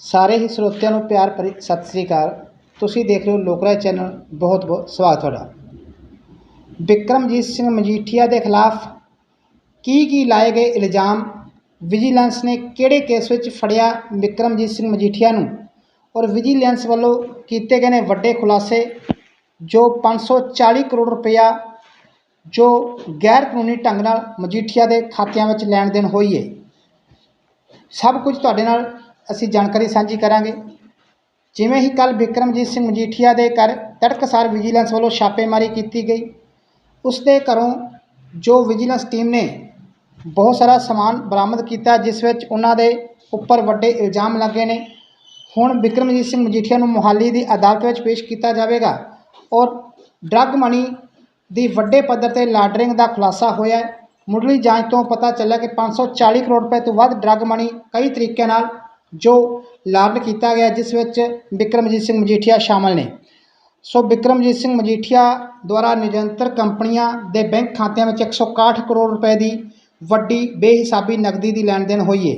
ਸਾਰੇ ਹੀ ਸਰੋਤਿਆਂ ਨੂੰ ਪਿਆਰ ਭਰੀ ਸਤਿ ਸ੍ਰੀ ਅਕਾਲ। ਤੁਸੀਂ ਦੇਖ ਰਹੇ ਹੋ ਲੋਕਰਾਜ ਚੈਨਲ। ਬਹੁਤ ਬਹੁਤ ਸਵਾਗਤ ਤੁਹਾਡਾ। ਬਿਕਰਮਜੀਤ ਸਿੰਘ ਮਜੀਠੀਆ ਦੇ ਖਿਲਾਫ ਕੀ ਕੀ ਲਾਏ ਗਏ ਇਲਜ਼ਾਮ? ਵਿਜੀਲੈਂਸ ਨੇ ਕਿਹੜੇ ਕੇਸ ਵਿੱਚ ਫੜਿਆ ਬਿਕਰਮਜੀਤ ਸਿੰਘ ਮਜੀਠੀਆ ਨੂੰ? ਔਰ ਵਿਜੀਲੈਂਸ ਵੱਲੋਂ ਕੀਤੇ ਗਏ ਨੇ ਵੱਡੇ ਖੁਲਾਸੇ ਜੋ 540 ਕਰੋੜ ਰੁਪਇਆ ਜੋ ਗੈਰ ਕਾਨੂੰਨੀ ਢੰਗ ਨਾਲ ਮਜੀਠੀਆ ਦੇ ਖਾਤਿਆਂ ਵਿੱਚ ਲੈਣ ਦੇਣ ਹੋਈ ਹੈ ਸਭ ਕੁਝ ਤੁਹਾਡੇ ਨਾਲ ਅਸੀਂ ਜਾਣਕਾਰੀ ਸਾਂਝੀ ਕਰਾਂਗੇ। ਜਿਵੇਂ ਹੀ ਕੱਲ ਬਿਕਰਮਜੀਤ ਸਿੰਘ ਮਜੀਠੀਆ ਦੇ ਘਰ ਤੜਕਸਾਰ ਵਿਜੀਲੈਂਸ ਵੱਲੋਂ ਛਾਪੇਮਾਰੀ ਕੀਤੀ ਗਈ, ਉਸ ਦੇ ਘਰੋਂ ਜੋ ਵਿਜੀਲੈਂਸ ਟੀਮ ਨੇ ਬਹੁਤ ਸਾਰਾ ਸਮਾਨ ਬਰਾਮਦ ਕੀਤਾ, ਜਿਸ ਵਿੱਚ ਉਹਨਾਂ ਦੇ ਉੱਪਰ ਵੱਡੇ ਇਲਜ਼ਾਮ ਲੱਗੇ ਨੇ। ਹੁਣ ਬਿਕਰਮਜੀਤ ਸਿੰਘ ਮਜੀਠੀਆ ਨੂੰ ਮੋਹਾਲੀ ਦੀ ਅਦਾਲਤ ਵਿੱਚ ਪੇਸ਼ ਕੀਤਾ ਜਾਵੇਗਾ ਔਰ ਡਰੱਗ ਮਨੀ ਦੀ ਵੱਡੇ ਪੱਧਰ ਤੇ ਲਾਂਡਰਿੰਗ ਦਾ ਖੁਲਾਸਾ ਹੋਇਆ ਮੁੱਢਲੀ ਜਾਂਚ ਤੋਂ ਪਤਾ ਚੱਲਿਆ ਕਿ 540 ਕਰੋੜ ਰੁਪਏ ਤੋਂ ਵੱਧ ਡਰੱਗ ਮਨੀ ਕਈ ਤਰੀਕਿਆਂ ਨਾਲ ਜੋ ਲਾਂਡ ਕੀਤਾ ਗਿਆ, ਜਿਸ ਵਿੱਚ ਬਿਕਰਮਜੀਤ ਸਿੰਘ ਮਜੀਠੀਆ ਸ਼ਾਮਲ ਨੇ। ਸੋ ਬਿਕਰਮਜੀਤ ਸਿੰਘ ਮਜੀਠੀਆ ਦੁਆਰਾ ਨਿਰੰਤਰ ਕੰਪਨੀਆਂ ਦੇ ਬੈਂਕ ਖਾਤਿਆਂ ਵਿੱਚ 161 ਕਰੋੜ ਰੁਪਏ ਦੀ ਵੱਡੀ ਬੇਹਿਸਾਬੀ ਨਕਦੀ ਦੀ ਲੈਣ ਦੇਣ ਹੋਈ ਹੈ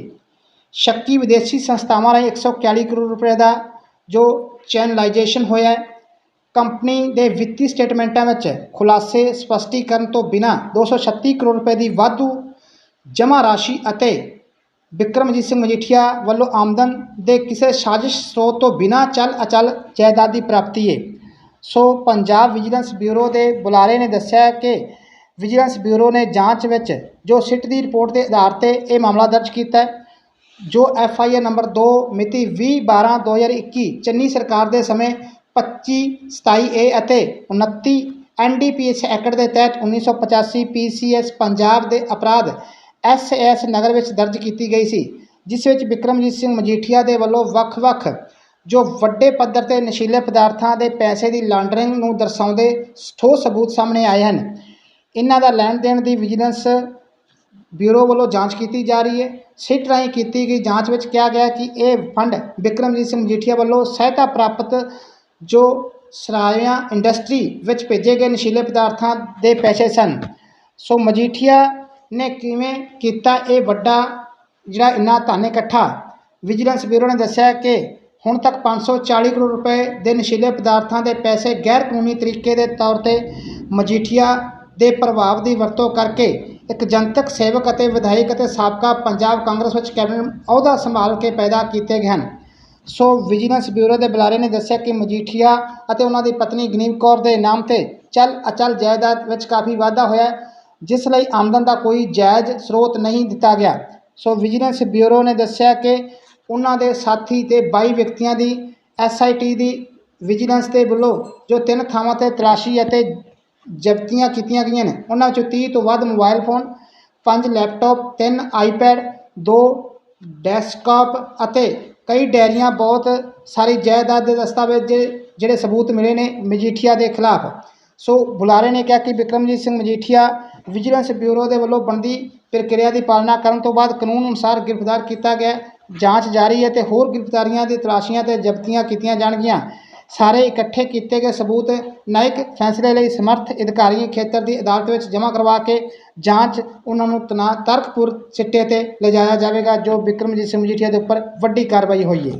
ਸ਼ੱਕੀ ਵਿਦੇਸ਼ੀ ਸੰਸਥਾਵਾਂ ਰਾਹੀਂ 141 ਕਰੋੜ ਰੁਪਏ ਦਾ ਜੋ ਚੈਨਲਾਈਜੇਸ਼ਨ ਹੋਇਆ ਹੈ, ਕੰਪਨੀ ਦੇ ਵਿੱਤੀ ਸਟੇਟਮੈਂਟਾਂ ਵਿੱਚ ਖੁਲਾਸੇ ਸਪਸ਼ਟੀਕਰਨ ਤੋਂ ਬਿਨਾਂ 236 ਕਰੋੜ ਰੁਪਏ ਦੀ ਵਾਧੂ ਜਮ੍ਹਾਂ ਰਾਸ਼ੀ ਅਤੇ ਬਿਕਰਮਜੀਤ ਸਿੰਘ ਮਜੀਠੀਆ ਵੱਲੋਂ ਆਮਦਨ ਦੇ ਕਿਸੇ ਸਾਜ਼ਿਸ਼ ਸਰੋਤ ਤੋਂ ਬਿਨਾਂ ਚੱਲ ਅਚਲ ਜਾਇਦਾਦ ਦੀ ਪ੍ਰਾਪਤੀ ਹੈ ਸੋ ਪੰਜਾਬ ਵਿਜੀਲੈਂਸ ਬਿਊਰੋ ਦੇ ਬੁਲਾਰੇ ਨੇ ਦੱਸਿਆ ਕਿ ਵਿਜੀਲੈਂਸ ਬਿਊਰੋ ਨੇ ਜਾਂਚ ਵਿੱਚ ਜੋ ਸਿੱਟ ਦੀ ਰਿਪੋਰਟ ਦੇ ਆਧਾਰ ਤੇ ਇਹ ਮਾਮਲਾ ਦਰਜ ਕੀਤਾ ਹੈ, ਜੋ ਐਫ ਆਈ ਆਰ ਨੰਬਰ 2 ਮਿਤੀ 20 12 2021 ਚੰਨੀ ਸਰਕਾਰ ਦੇ ਸਮੇਂ 25 27 ਏ ਅਤੇ 29 N D P S act ਦੇ ਤਹਿਤ 1985 ਪੀ ਸੀ ਐਸ ਪੰਜਾਬ ਦੇ ਅਪਰਾਧ ਐਸ ਐਸ ਨਗਰ ਵਿੱਚ ਦਰਜ ਕੀਤੀ ਗਈ ਸੀ, ਜਿਸ ਵਿੱਚ ਬਿਕਰਮਜੀਤ ਸਿੰਘ ਮਜੀਠੀਆ ਦੇ ਵੱਲੋਂ ਵੱਖ-ਵੱਖ ਜੋ ਵੱਡੇ ਪੱਧਰ ਤੇ ਨਸ਼ੀਲੇ ਪਦਾਰਥਾਂ ਦੇ ਪੈਸੇ ਦੀ ਲਾਂਡਰਿੰਗ ਨੂੰ ਦਰਸਾਉਂਦੇ ਠੋਸ ਸਬੂਤ ਸਾਹਮਣੇ ਆਏ ਹਨ। ਇਹਨਾਂ ਦਾ ਲੈਣ ਦੇਣ ਦੀ ਵਿਜੀਲੈਂਸ ਬਿਊਰੋ ਵੱਲੋਂ ਜਾਂਚ ਕੀਤੀ ਜਾ ਰਹੀ ਹੈ। ਸਿੱਟ ਰਾਹੀਂ ਕੀਤੀ ਗਈ ਜਾਂਚ ਵਿੱਚ ਕਿਹਾ ਗਿਆ ਕਿ ਇਹ ਫੰਡ ਬਿਕਰਮਜੀਤ ਸਿੰਘ ਮਜੀਠੀਆ ਵੱਲੋਂ ਸਹਾਇਤਾ ਪ੍ਰਾਪਤ ਜੋ ਸਰਾਇਆਂ ਇੰਡਸਟਰੀ ਵਿੱਚ ਭੇਜੇ ਗਏ ਨਸ਼ੀਲੇ ਪਦਾਰਥਾਂ ਦੇ ਪੈਸੇ ਸਨ। ਸੋ ਮਜੀਠੀਆ ਨੇ ਕਿਵੇਂ ਕੀਤਾ ਇਹ ਵੱਡਾ ਜਿਹੜਾ ਇੰਨਾ ਧਨ ਇਕੱਠਾ? ਵਿਜੀਲੈਂਸ ਬਿਊਰੋ ਨੇ ਦੱਸਿਆ ਕਿ ਹੁਣ ਤੱਕ 540 ਕਰੋੜ ਰੁਪਏ ਦੇ ਨਸ਼ੀਲੇ ਪਦਾਰਥਾਂ ਦੇ ਪੈਸੇ ਗੈਰ ਕਾਨੂੰਨੀ ਤਰੀਕੇ ਦੇ ਤੌਰ ਤੇ ਮਜੀਠੀਆ ਦੇ ਪ੍ਰਭਾਵ ਦੀ ਵਰਤੋਂ ਕਰਕੇ ਇੱਕ ਜਨਤਕ ਸੇਵਕ ਅਤੇ ਵਿਧਾਇਕ ਅਤੇ ਸਾਬਕਾ ਪੰਜਾਬ ਕਾਂਗਰਸ ਵਿੱਚ ਕੈਬਨਿਟ ਅਹੁਦਾ ਸੰਭਾਲ ਕੇ ਪੈਦਾ ਕੀਤੇ ਗਏ ਹਨ। ਸੋ ਵਿਜੀਲੈਂਸ ਬਿਊਰੋ ਦੇ ਬੁਲਾਰੇ ਨੇ ਦੱਸਿਆ ਕਿ ਮਜੀਠੀਆ ਅਤੇ ਉਹਨਾਂ ਦੀ ਪਤਨੀ ਗਨੀਵ ਕੌਰ ਦੇ ਨਾਮ ਤੇ ਚੱਲ ਅਚਲ ਜਾਇਦਾਦ ਵਿੱਚ ਕਾਫੀ ਵਾਧਾ ਹੋਇਆ ਜਿਸ ਲਈ ਆਮਦਨ ਦਾ ਕੋਈ ਜਾਇਜ਼ ਸਰੋਤ ਨਹੀਂ ਦਿੱਤਾ ਗਿਆ। ਸੋ ਵਿਜੀਲੈਂਸ ਬਿਊਰੋ ਨੇ ਦੱਸਿਆ ਕਿ ਉਹਨਾਂ ਦੇ ਸਾਥੀ ਤੇ 22 ਵਿਅਕਤੀਆਂ ਦੀ ਐਸਆਈਟੀ ਦੀ ਵਿਜੀਲੈਂਸ ਦੇ ਵੱਲੋਂ ਜੋ ਤਿੰਨ ਥਾਵਾਂ ਤੇ ਤਲਾਸ਼ੀ ਅਤੇ ਜ਼ਬਤੀਆਂ ਕੀਤੀਆਂ ਗਈਆਂ ਨੇ, ਉਹਨਾਂ ਵਿੱਚੋਂ 30 ਤੋਂ ਵੱਧ ਮੋਬਾਈਲ ਫੋਨ, ਪੰਜ ਲੈਪਟਾਪ, ਤਿੰਨ ਆਈਪੈਡ ਦੋ ਡੈਸਕਟਾਪ ਅਤੇ ਕਈ ਡੈਰੀਆਂ ਬਹੁਤ ਸਾਰੀ ਜਾਇਦਾਦ ਦੇ ਦਸਤਾਵੇਜ਼ ਜਿਹੜੇ ਸਬੂਤ ਮਿਲੇ ਨੇ ਮਜੀਠੀਆ ਦੇ ਖਿਲਾਫ। ਸੋ ਬੁਲਾਰੇ ਨੇ ਕਿਹਾ ਕਿ ਬਿਕਰਮਜੀਤ ਸਿੰਘ ਮਜੀਠੀਆ ਵਿਜੀਲੈਂਸ ਬਿਊਰੋ ਦੇ ਵੱਲੋਂ ਬਣਦੀ ਪ੍ਰਕਿਰਿਆ ਦੀ ਪਾਲਣਾ ਕਰਨ ਤੋਂ ਬਾਅਦ ਕਾਨੂੰਨ ਅਨੁਸਾਰ ਗ੍ਰਿਫਤਾਰ ਕੀਤਾ ਗਿਆ, ਜਾਂਚ ਜਾਰੀ ਹੈ ਤੇ ਹੋਰ ਗ੍ਰਿਫਤਾਰੀਆਂ ਦੀ ਤਲਾਸ਼ੀਆਂ ਤੇ ਜ਼ਬਤੀਆਂ ਕੀਤੀਆਂ ਜਾਣਗੀਆਂ। ਸਾਰੇ ਇਕੱਠੇ ਕੀਤੇ ਗਏ ਸਬੂਤ ਨਾਇਕ ਫੈਸਲੇ ਲਈ ਸਮਰਥ ਅਧਿਕਾਰੀ ਖੇਤਰ ਦੀ ਅਦਾਲਤ ਵਿੱਚ ਜਮ੍ਹਾਂ ਕਰਵਾ ਕੇ ਜਾਂਚ ਉਹਨਾਂ ਨੂੰ ਤਨਾ ਤਰਕਪੁਰ ਸਿੱਟੇ ਤੇ ਲਿਜਾਇਆ ਜਾਵੇਗਾ, ਜੋ ਬਿਕਰਮਜੀਤ ਸਿੰਘ ਮਜੀਠੀਆ ਦੇ ਉੱਪਰ ਵੱਡੀ ਕਾਰਵਾਈ ਹੋਈ ਹੈ।